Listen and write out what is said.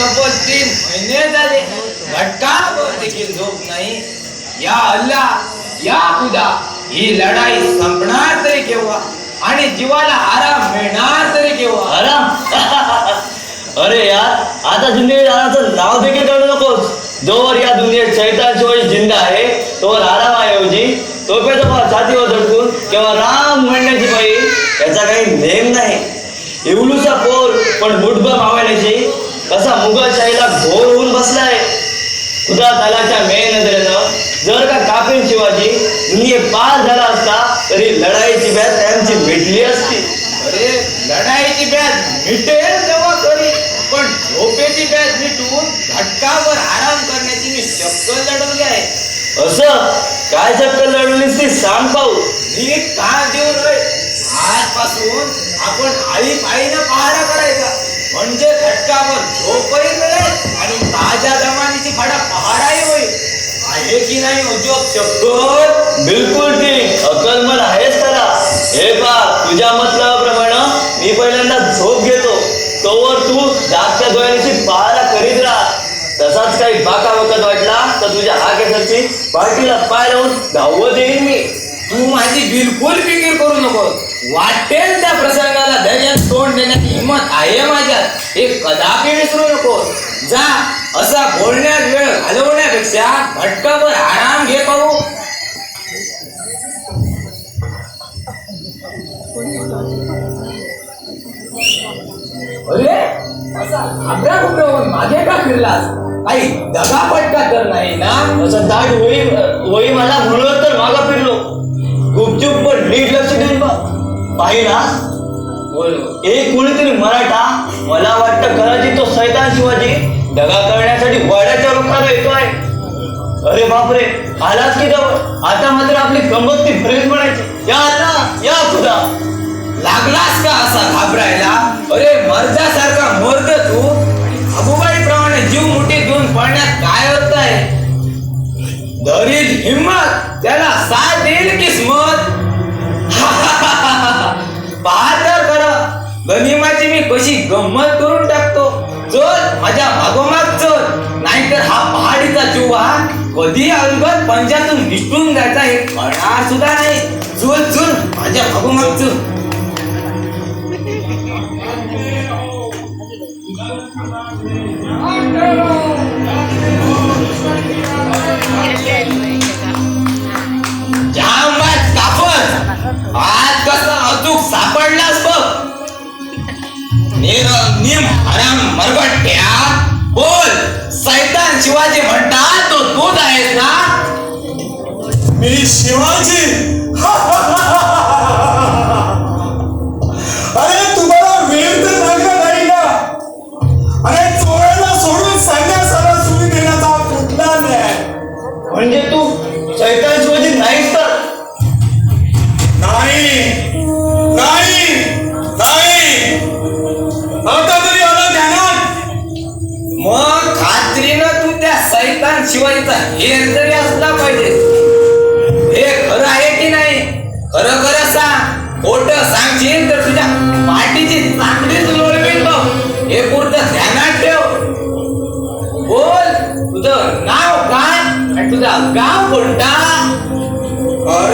तब्बल तीन महिने झाले. घटकावर देखील झोप नाही. या अल्ला या खुदा ही लढाई संपणार तरी केव्हा? आणि जीवाला आराम मिळणार तरी केव्हा? आराम? अरे यार आता जिंदगी राहण्याचं नाव देखील काढू नकोस. जोवर या दुनियेत शैतान शिवाय जिंदा आहे तोवर आरामाऐवजी पार छातीवर झटकून किंवा राम म्हणण्याची पायी याचा काही नेम नाही. इवलूचा पोर पण मुठभर मावण्याची कसा मुघलशाहीला घोर होऊन बसलाय. खुदा तालाच्या मे नजरेनं जर का कापीर शिवाजी दुनिये पार झाला असता तरी लढाईची बॅत त्यांची मिटली असती. अरे लढाईची बॅच मिटेल तेव्हा खरी पण झोपेची बॅच मिटून घटकावर आराम करण्याची मी शक्कल लढवली आहे. असं? काय चक्कर लढवलीस ती सांग पाहू. नीट कान देऊन आजपासून आपण आळी पाळीनं पहारा करायचा. म्हणजे घटकावर झोपही मिळेल आणि ताज्या जमानीची फाडा पहाडाही होईल. आहे की नाही उद्योग शक्कल बिलकुल ठीक. अकलमन आहेस त्याला. हे पा तुझ्या मतलबाप्रमाणे मी पहिल्यांदा झोप घेतो. तोवर तू जागच्या डोळ्यांची पहारा करीत राहा. तसाच काही बाका वखत वाटला तर तुझ्या हा केसाची पाठीला पाय लावून धावत येईन मी. तू माझी बिलकुल फिकीर करू नको वाटेल त्या प्रसंगाला धैर्य तोंड देण्याची हिंमत आहे माझ्यात. हे कदापि विसरू नको जा असा बोलण्यात वेळ घालवण्यापेक्षा भटकावर आराम घे पाहू. अरे असा घाबरा होऊन? मागे का फिरलास? काही दगा फटका तर नाही ना? असं दाट वही वही मला म्हणलं तर मागा फिरलो. गुपचूप पण नीट लक्ष देऊन बा पाहिला बोल. एक कोणीतरी मराठा मला वाटतं कदाचित तो सैतान शिवाजी दगा करण्यासाठी वाड्याच्या रुखाला येतोय. अरे बापरे आलाच की जवळ? आता मात्र आपली गंमत ती भरीत म्हणायची. या आता या खुदा. लागलास का असा घाबरायला? अरे मर्जासारखा मर्द तू. अबुबाई प्रमाणे जीव मुठीत घेऊन पळण्यात काय होत आहे हिम्मत. त्याला साथ देईल किस्मत. कशी गंमत करून टाकतो. चल माझ्या मागोमाग चल. नाहीतर हा पहाडीचा चुवा कधी अलगत पंजातून निसटून जायचा हे कळणार सुद्धा नाही. निर हराम मरगट्ट्या बोल. सैतान शिवाजी म्हणतात तो तूच आहेस ना? मी शिवाजी. मग खात्रीनं तू त्या सैतान शिवाजीचा हेर जरी असला पाहिजे. हे खरं आहे की नाही? खरं खरं सांग. खोट सांगशील तर तुझ्या पाठीची चांगलीच लोळवीन बघ. हे पुरतं ध्यानात ठेव. बोल. तुझं नाव काय? आणि तुझा गाव कोणता?